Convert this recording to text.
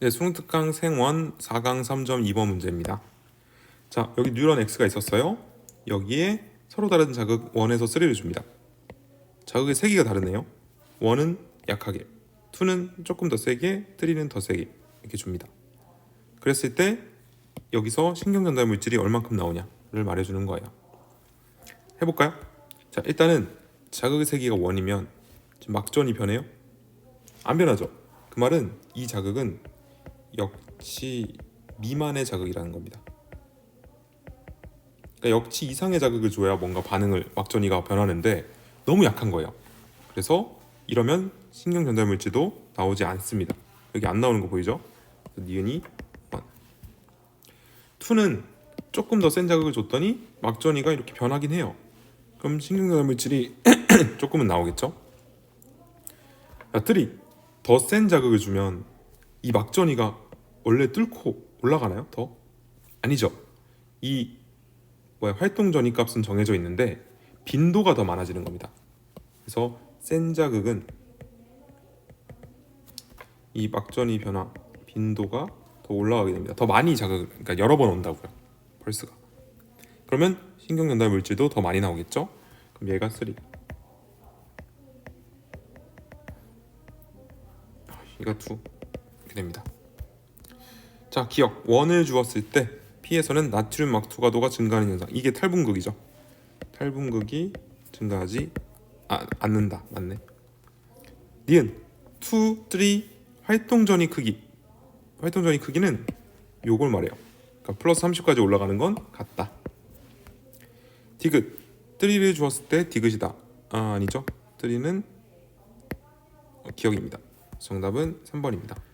네, 수능 특강 생원 4강 3.2번 문제입니다. 자, 여기 뉴런 X가 있었어요. 여기에 서로 다른 자극 1에서 3를 줍니다. 자극의 세기가 다르네요. 1은 약하게, 2는 조금 더 세게, 3는 더 세게 이렇게 줍니다. 그랬을 때 여기서 신경 전달 물질이 얼만큼 나오냐를 말해주는 거예요. 해볼까요? 자, 일단은 자극의 세기가 1이면 지금 막전이 변해요? 안 변하죠. 그 말은 이 자극은 역치 미만의 자극이라는 겁니다. 그러니까 역치 이상의 자극을 줘야 뭔가 반응을 막전이가 변하는데 너무 약한 거예요. 그래서 이러면 신경 전달 물질도 나오지 않습니다. 여기 안 나오는 거 보이죠? 니은이 1. 2는 조금 더 센 자극을 줬더니 막전이가 이렇게 변하긴 해요. 그럼 신경 전달 물질이 조금은 나오겠죠? 야, 3. 더센 자극을 주면 이 막전이가 원래 뚫고 올라가나요? 더? 아니죠. 이 뭐야 활동 전이 값은 정해져 있는데 빈도가 더 많아지는 겁니다. 그래서 센 자극은 이 막전이 변화 빈도가 더 올라가게 됩니다. 더 많이 자극 그러니까 여러 번 온다고요. 펄스가. 그러면 신경 전달 물질도 더 많이 나오겠죠? 그럼 얘가 3. 얘가 2 이렇게 됩니다. 자 기억 원을 주었을 때 P에서는 나트륨 막투가도가 증가하는 현상 이게 탈분극이죠. 탈분극이 증가하지 아, 않는다 맞네. 니은 2, 3 활동 전이 크기 활동 전이 크기는 요걸 말해요. 그러니까 플러스 30까지 올라가는 건 같다. 디귿 3를 주었을 때 디귿이다. 아 아니죠. 3는 기억입니다. 정답은 3번입니다.